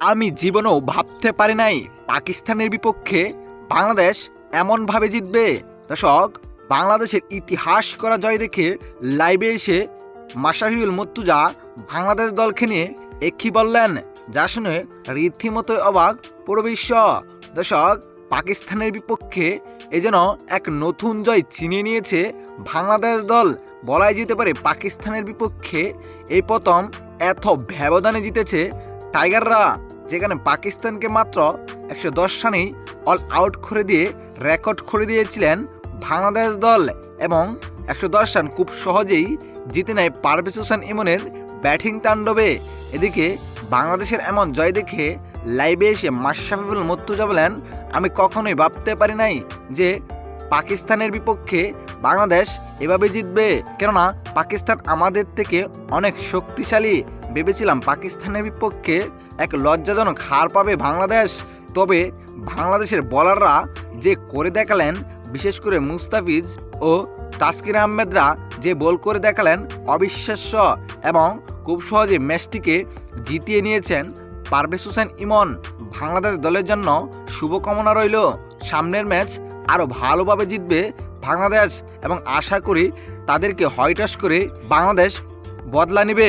আমি জীবনেও ভাবতে পারি নাই পাকিস্তানের বিপক্ষে বাংলাদেশ এমনভাবে জিতবে। দর্শক, বাংলাদেশের ইতিহাস করা জয় দেখে লাইভে এসে মাশাফিউল মুর্তুজা বাংলাদেশ দলকে নিয়ে একই বললেন, যা শুনে রীতিমতো অবাক পুরো বিশ্ব। দর্শক, পাকিস্তানের বিপক্ষে এ যেন এক নতুন জয় চিনিয়ে নিয়েছে বাংলাদেশ দল। বলাই যেতে পারে পাকিস্তানের বিপক্ষে এই প্রথম এত ব্যবধানে জিতেছে টাইগাররা। যেখানে পাকিস্তানকে মাত্র একশো দশ রানেই অল আউট করে দিয়ে রেকর্ড করে দিয়েছিলেন বাংলাদেশ দল এবং একশো দশ রান খুব সহজেই জিতে নেয় পারভেজ হোসেন ইমনের ব্যাটিং তাণ্ডবে। এদিকে বাংলাদেশের এমন জয় দেখে লাইভে এসে মাশরাফিউল মুর্তুজা বলেন, আমি কখনোই ভাবতে পারি নাই যে পাকিস্তানের বিপক্ষে বাংলাদেশ এভাবে জিতবে। কেননা পাকিস্তান আমাদের থেকে অনেক শক্তিশালী ভেবেছিলাম পাকিস্তানের বিপক্ষে এক লজ্জাজনক হার পাবে বাংলাদেশ, তবে বাংলাদেশের বলাররা যে করে দেখালেন, বিশেষ করে মুস্তাফিজ ও তাসকির আহমেদরা যে বল করে দেখালেন, অবিশ্বাস্য এবং খুব সহজে ম্যাচটিকে জিতিয়ে নিয়েছেন পারভেজ হোসেন ইমন। বাংলাদেশ দলের জন্য শুভকামনা রইল। সামনের ম্যাচ আরও ভালোভাবে জিতবে বাংলাদেশ এবং আশা করি তাদেরকে হয়টাস করে বাংলাদেশ বদলা নেবে।